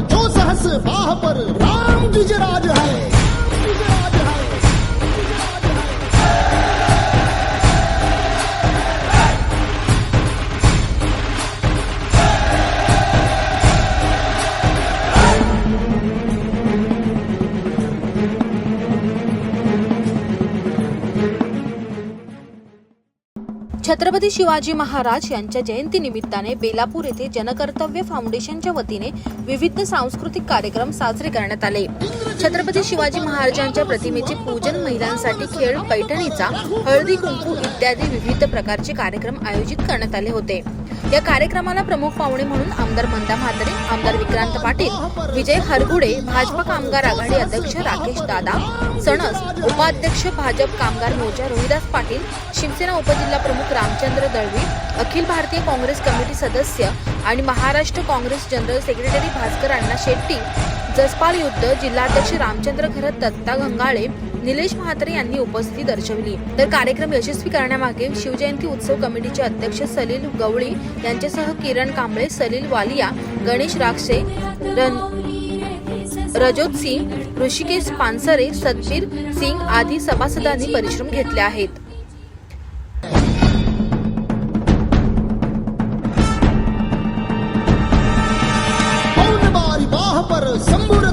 जो सहस बाह पर राम द्विज है। छत्रपती शिवाजी महाराज यांच्या जयंती निमित्ताने बेलापूर येथे जनकर्तव्य फाउंडेशनच्या वतीने विविध सांस्कृतिक कार्यक्रम साजरे करण्यात आले. छत्रपती शिवाजी महाराजांच्या प्रतिमेचे पूजन महिलांसाठी खेळ पैठणीचा हळदी कुंकू इत्यादी विविध प्रकारचे कार्यक्रम आयोजित करण्यात आले होते. या कार्यक्रमाला प्रमुख पाहुणे म्हणून आमदार मंदा म्हात्रे आमदार विक्रांत पाटील विजय हरगुडे भाजपा कामगार आघाडी अध्यक्ष राकेश दादा सणस उपाध्यक्ष भाजप कामगार मोर्चा रोहिदास पाटील शिवसेना उपजिल्हा प्रमुख रामचंद्र दळवी अखिल भारतीय काँग्रेस कमिटी सदस्य आणि महाराष्ट्र काँग्रेस जनरल सेक्रेटरी भास्कर अण्णा शेट्टी जसपाल युद्ध जिल्हाध्यक्ष रामचंद्र खरत दत्ता गंगाळे निलेश म्हात्रे यांनी उपस्थिती दर्शवली. तर कार्यक्रम यशस्वी करण्यामागे शिवजयंती उत्सव कमिटीचे अध्यक्ष सलील गवळी यांच्यासह किरण कांबळे सलील वालिया गणेश राक्षे रन रजोत सिंग ऋषिकेश पानसरे सतबीर सिंग आदी सभासदांनी परिश्रम घेतले आहेत.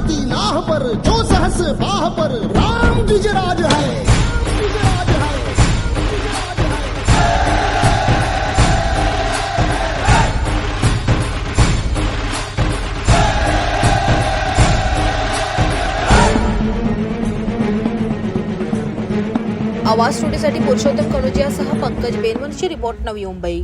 की नाह पर जो सहस बाह पर राम गिजराज है। गिजराज है आवाज स्टुडिओसाठी पुरुषोत्तम कनुजियासह पंकज बेनवनची रिपोर्ट नवी मुंबई.